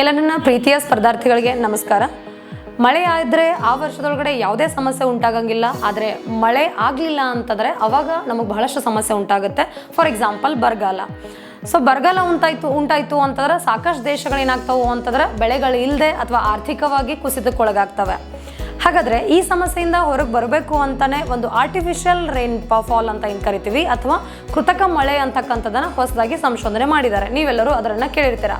ಎಲ್ಲ ನನ್ನ ಪ್ರೀತಿಯ ಸ್ಪರ್ಧಾರ್ಥಿಗಳಿಗೆ ನಮಸ್ಕಾರ. ಮಳೆ ಆದರೆ ಆ ವರ್ಷದೊಳಗಡೆ ಯಾವುದೇ ಸಮಸ್ಯೆ ಉಂಟಾಗಂಗಿಲ್ಲ. ಆದರೆ ಮಳೆ ಆಗಲಿಲ್ಲ ಅಂತಂದರೆ ಅವಾಗ ನಮಗೆ ಬಹಳಷ್ಟು ಸಮಸ್ಯೆ ಉಂಟಾಗುತ್ತೆ. ಫಾರ್ ಎಕ್ಸಾಂಪಲ್ ಬರಗಾಲ. ಸೊ ಬರಗಾಲ ಉಂಟಾಯ್ತು, ಉಂಟಾಯಿತು ಅಂತಂದ್ರೆ ಸಾಕಷ್ಟು ದೇಶಗಳೇನಾಗ್ತಾವು ಅಂತಂದ್ರೆ ಬೆಳೆಗಳು ಇಲ್ಲದೆ ಅಥವಾ ಆರ್ಥಿಕವಾಗಿ ಕುಸಿತಕ್ಕೊಳಗಾಗ್ತವೆ. ಹಾಗಾದ್ರೆ ಈ ಸಮಸ್ಯೆಯಿಂದ ಹೊರಗೆ ಬರಬೇಕು ಅಂತಲೇ ಒಂದು ಆರ್ಟಿಫಿಷಿಯಲ್ ರೈನ್ ಫಾಲ್ ಅಂತ ಏನು ಕರಿತೀವಿ ಅಥವಾ ಕೃತಕ ಮಳೆ ಅಂತಕ್ಕಂಥದ್ದನ್ನು ಹೊಸದಾಗಿ ಸಂಶೋಧನೆ ಮಾಡಿದ್ದಾರೆ. ನೀವೆಲ್ಲರೂ ಅದರನ್ನು ಕೇಳಿರ್ತೀರ?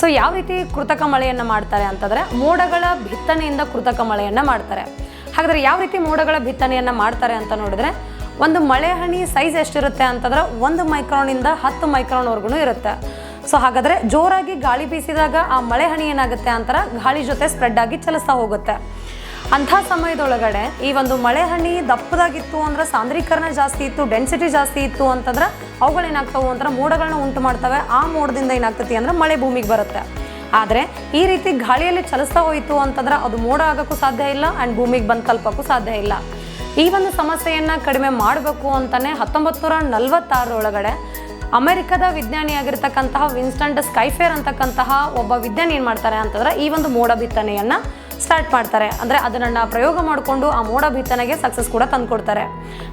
ಸೊ ಯಾವ ರೀತಿ ಕೃತಕ ಮಳೆಯನ್ನ ಮಾಡ್ತಾರೆ ಅಂತಂದ್ರೆ ಮೋಡಗಳ ಬಿತ್ತನೆಯಿಂದ ಕೃತಕ ಮಳೆಯನ್ನ ಮಾಡ್ತಾರೆ. ಹಾಗಾದ್ರೆ ಯಾವ ರೀತಿ ಮೋಡಗಳ ಬಿತ್ತನೆಯನ್ನು ಮಾಡ್ತಾರೆ ಅಂತ ನೋಡಿದ್ರೆ ಒಂದು ಮಳೆ ಹನಿ ಸೈಜ್ ಎಷ್ಟಿರುತ್ತೆ ಅಂತಂದ್ರೆ ಒಂದು ಮೈಕ್ರಾನಿಂದ ಹತ್ತು ಮೈಕ್ರಾನ್ವರೆಗೂ ಇರುತ್ತೆ. ಸೊ ಹಾಗಾದ್ರೆ ಜೋರಾಗಿ ಗಾಳಿ ಬೀಸಿದಾಗ ಆ ಮಳೆ ಹನಿ ಏನಾಗುತ್ತೆ ಅಂತಾರೆ ಗಾಳಿ ಜೊತೆ ಸ್ಪ್ರೆಡ್ ಆಗಿ ಚಲಿಸ್ತಾ ಹೋಗುತ್ತೆ. ಅಂಥ ಸಮಯದೊಳಗಡೆ ಈ ಒಂದು ಮಳೆ ಹನಿ ದಪ್ಪದಾಗಿತ್ತು ಅಂದ್ರೆ ಸಾಂದ್ರೀಕರಣ ಜಾಸ್ತಿ ಇತ್ತು ಡೆನ್ಸಿಟಿ ಜಾಸ್ತಿ ಇತ್ತು ಅಂತಂದ್ರೆ ಅವುಗಳು ಏನಾಗ್ತಾವು ಅಂದ್ರೆ ಮೋಡಗಳನ್ನ ಉಂಟು ಮಾಡ್ತವೆ. ಆ ಮೋಡದಿಂದ ಏನಾಗ್ತತಿ ಅಂದ್ರೆ ಮಳೆ ಭೂಮಿಗೆ ಬರುತ್ತೆ. ಆದರೆ ಈ ರೀತಿ ಗಾಳಿಯಲ್ಲಿ ಚಲಿಸ್ತಾ ಹೋಯಿತು ಅಂತಂದ್ರೆ ಅದು ಮೋಡ ಆಗೋಕ್ಕೂ ಸಾಧ್ಯ ಇಲ್ಲ ಆ್ಯಂಡ್ ಭೂಮಿಗೆ ಬಂದು ತಲುಪೋಕ್ಕೂ ಸಾಧ್ಯ ಇಲ್ಲ. ಈ ಒಂದು ಸಮಸ್ಯೆಯನ್ನು ಕಡಿಮೆ ಮಾಡಬೇಕು ಅಂತಲೇ ಹತ್ತೊಂಬತ್ತು ನೂರ ನಲವತ್ತಾರರೊಳಗಡೆ ಅಮೆರಿಕದ ವಿಜ್ಞಾನಿಯಾಗಿರ್ತಕ್ಕಂತಹ ವಿನ್ಸ್ಟಂಟ್ ಸ್ಕೈಫೇರ್ ಅಂತಕ್ಕಂತಹ ಒಬ್ಬ ವಿಜ್ಞಾನಿ ಏನು ಮಾಡ್ತಾರೆ ಅಂತಂದ್ರೆ ಈ ಒಂದು ಮೋಡ ಬಿತ್ತನೆಯನ್ನು ಸ್ಟಾರ್ಟ್ ಮಾಡ್ತಾರೆ. ಅಂದರೆ ಅದನ್ನು ಪ್ರಯೋಗ ಮಾಡಿಕೊಂಡು ಆ ಮೋಡ ಬಿತ್ತನೆಗೆ ಸಕ್ಸಸ್ ಕೂಡ ತಂದುಕೊಡ್ತಾರೆ.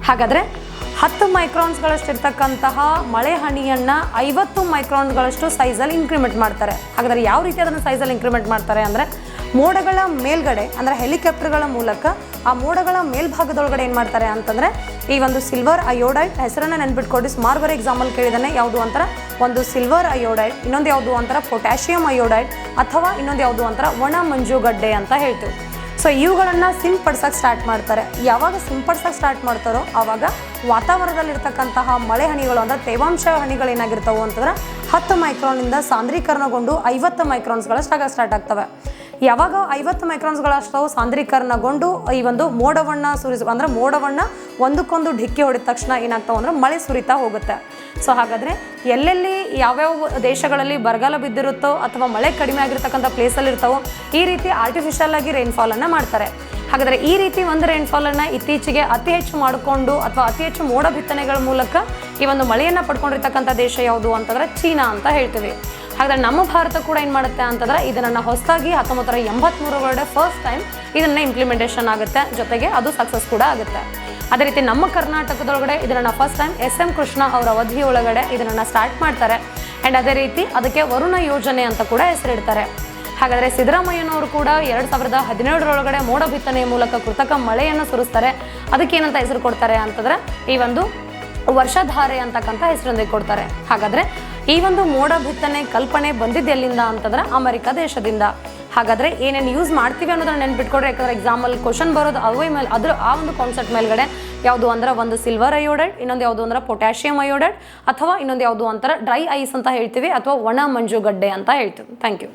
ಹಾಗಾದರೆ ಹತ್ತು ಮೈಕ್ರಾನ್ಸ್ಗಳಷ್ಟಿರ್ತಕ್ಕಂತಹ ಮಳೆ ಹನಿಯನ್ನು ಐವತ್ತು ಮೈಕ್ರಾನ್ಗಳಷ್ಟು ಸೈಜಲ್ಲಿ ಇನ್ಕ್ರಿಮೆಂಟ್ ಮಾಡ್ತಾರೆ. ಹಾಗಾದರೆ ಯಾವ ರೀತಿ ಅದನ್ನು ಸೈಜಲ್ಲಿ ಇನ್ಕ್ರಿಮೆಂಟ್ ಮಾಡ್ತಾರೆ ಅಂದರೆ ಮೋಡಗಳ ಮೇಲ್ಗಡೆ, ಅಂದರೆ ಹೆಲಿಕಾಪ್ಟರ್ಗಳ ಮೂಲಕ ಆ ಮೋಡಗಳ ಮೇಲ್ಭಾಗದೊಳಗಡೆ ಏನು ಮಾಡ್ತಾರೆ ಅಂತಂದರೆ ಈ ಒಂದು ಸಿಲ್ವರ್ ಅಯೋಡೈಟ್ ಹೆಸರನ್ನು ನೆನ್ಬಿಟ್ಕೊಂಡು ಸುಮಾರು ಬಾರಿ ಎಕ್ಸಾಂಪಲ್ ಕೇಳಿದಾನೆ, ಯಾವುದು ಅಂತಾರೆ? ಒಂದು ಸಿಲ್ವರ್ ಅಯೋಡೈಡ್ ಇನ್ನೊಂದು ಯಾವುದು ಅಂತಾರೆ ಪೊಟ್ಯಾಷಿಯಂ ಅಯೋಡೈಡ್ ಅಥವಾ ಇನ್ನೊಂದು ಯಾವುದು ಅಂತಾರೆ ಒಣ ಮಂಜುಗಡ್ಡೆ ಅಂತ ಹೇಳ್ತೀವಿ. ಸೊ ಇವುಗಳನ್ನು ಸಿಂಪಡಿಸೋಕೆ ಸ್ಟಾರ್ಟ್ ಮಾಡ್ತಾರೆ. ಯಾವಾಗ ಸಿಂಪಡಿಸೋಕೆ ಸ್ಟಾರ್ಟ್ ಮಾಡ್ತಾರೋ ಆವಾಗ ವಾತಾವರಣದಲ್ಲಿರ್ತಕ್ಕಂತಹ ಮಳೆ ಹನಿಗಳು ಅಂದರೆ ತೇವಾಂಶ ಹನಿಗಳೇನಾಗಿರ್ತವೆ ಅಂತಂದ್ರೆ ಹತ್ತು ಮೈಕ್ರಾನಿಂದ ಸಾಂದ್ರೀಕರಣಗೊಂಡು ಐವತ್ತು ಮೈಕ್ರಾನ್ಸ್ಗಳಷ್ಟಾಗ ಸ್ಟಾರ್ಟ್ ಆಗ್ತವೆ. ಯಾವಾಗ ಐವತ್ತು ಮೈಕ್ರಾನ್ಸ್ಗಳಷ್ಟು ಸಾಂದ್ರೀಕರಣಗೊಂಡು ಈ ಒಂದು ಮೋಡವನ್ನು ಸುರಿಸ ಅಂದರೆ ಮೋಡವನ್ನು ಒಂದಕ್ಕೊಂದು ಢಿಕ್ಕಿ ಹೊಡೆದ ತಕ್ಷಣ ಏನಾಗ್ತಾವೆ ಅಂದರೆ ಮಳೆ ಸುರಿತಾ ಹೋಗುತ್ತೆ. ಸೊ ಹಾಗಾದರೆ ಎಲ್ಲೆಲ್ಲಿ ಯಾವ್ಯಾವ ದೇಶಗಳಲ್ಲಿ ಬರಗಾಲ ಬಿದ್ದಿರುತ್ತೋ ಅಥವಾ ಮಳೆ ಕಡಿಮೆ ಆಗಿರ್ತಕ್ಕಂಥ ಪ್ಲೇಸಲ್ಲಿ ಇರ್ತಾವೋ ಈ ರೀತಿ ಆರ್ಟಿಫಿಷಿಯಲ್ ಆಗಿ ರೈನ್ಫಾಲನ್ನು ಮಾಡ್ತಾರೆ. ಹಾಗಾದರೆ ಈ ರೀತಿ ಒಂದು ರೈನ್ಫಾಲನ್ನು ಇತ್ತೀಚೆಗೆ ಅತಿ ಹೆಚ್ಚು ಮಾಡಿಕೊಂಡು ಅಥವಾ ಅತಿ ಹೆಚ್ಚು ಮೋಡ ಬಿತ್ತನೆಗಳ ಮೂಲಕ ಈ ಒಂದು ಮಳೆಯನ್ನು ಪಡ್ಕೊಂಡಿರ್ತಕ್ಕಂಥ ದೇಶ ಯಾವುದು ಅಂತಂದ್ರೆ ಚೀನಾ ಅಂತ ಹೇಳ್ತೀವಿ. ಹಾಗಾದ್ರೆ ನಮ್ಮ ಭಾರತ ಕೂಡ ಏನು ಮಾಡುತ್ತೆ ಅಂತಂದ್ರೆ ಇದನ್ನು ಹೊಸದಾಗಿ ಹತ್ತೊಂಬತ್ತು ನೂರ ವರ್ಡ್ ಫಸ್ಟ್ ಟೈಮ್ ಇದನ್ನು ಇಂಪ್ಲಿಮೆಂಟೇಷನ್ ಆಗುತ್ತೆ. ಜೊತೆಗೆ ಅದು ಸಕ್ಸಸ್ ಕೂಡ ಆಗುತ್ತೆ. ಅದೇ ರೀತಿ ನಮ್ಮ ಕರ್ನಾಟಕದೊಳಗಡೆ ಇದನ್ನ first time S M Krishna ಅವರ ಅವಧಿಯೊಳಗಡೆ ಇದನ್ನು ಸ್ಟಾರ್ಟ್ ಮಾಡ್ತಾರೆ. ಆ್ಯಂಡ್ ಅದೇ ರೀತಿ ಅದಕ್ಕೆ ವರುಣ ಯೋಜನೆ ಅಂತ ಕೂಡ ಹೆಸರಿಡ್ತಾರೆ ಹಾಗಾದರೆ ಸಿದ್ದರಾಮಯ್ಯನವರು ಕೂಡ ಎರಡು ಸಾವಿರದ ಹದಿನೇಳರೊಳಗಡೆ ಮೋಡ ಬಿತ್ತನೆಯ ಮೂಲಕ ಕೃತಕ ಮಳೆಯನ್ನು ಸುರಿಸ್ತಾರೆ. ಅದಕ್ಕೆ ಏನಂತ ಹೆಸರು ಕೊಡ್ತಾರೆ ಅಂತಂದ್ರೆ ಈ ಒಂದು ವರ್ಷಧಾರೆ ಅಂತಕ್ಕಂಥ ಹೆಸರೊಂದಿಗೆ ಕೊಡ್ತಾರೆ. ಹಾಗಾದ್ರೆ ಈ ಒಂದು ಮೋಡ ಬಿತ್ತನೆ ಕಲ್ಪನೆ ಬಂದಿದ್ದೆಲ್ಲಿಂದ ಅಂತಂದ್ರೆ ಅಮೆರಿಕ ದೇಶದಿಂದ. ಹಾಗಾದ್ರೆ ಏನೇನು ಯೂಸ್ ಮಾಡ್ತೀವಿ ಅನ್ನೋದನ್ನ ನೆನ್ಪಿಟ್ಕೊಡ್ರಿ, ಯಾಕಂದ್ರೆ ಎಕ್ಸಾಮಲ್ಲಿ ಕ್ವಶನ್ ಬರೋದು ಅವೇ ಮೇಲೆ ಅದ್ರ ಆ ಒಂದು ಕಾನ್ಸೆಪ್ಟ್ ಮೇಲ್ಗಡೆ ಯಾವುದು ಅಂದ್ರೆ ಒಂದು ಸಿಲ್ವರ್ ಅಯೋಡೈಡ್ ಇನ್ನೊಂದು ಯಾವುದು ಅಂದ್ರೆ ಪೊಟ್ಯಾಷಿಯಂ ಅಯೋಡೈಡ್ ಅಥವಾ ಇನ್ನೊಂದು ಯಾವುದು ಅಂತಾರೆ ಡ್ರೈ ಐಸ್ ಅಂತ ಹೇಳ್ತೀವಿ, ಅಥವಾ ಒಣ ಮಂಜುಗಡ್ಡೆ ಅಂತ ಹೇಳ್ತೀವಿ. Thank you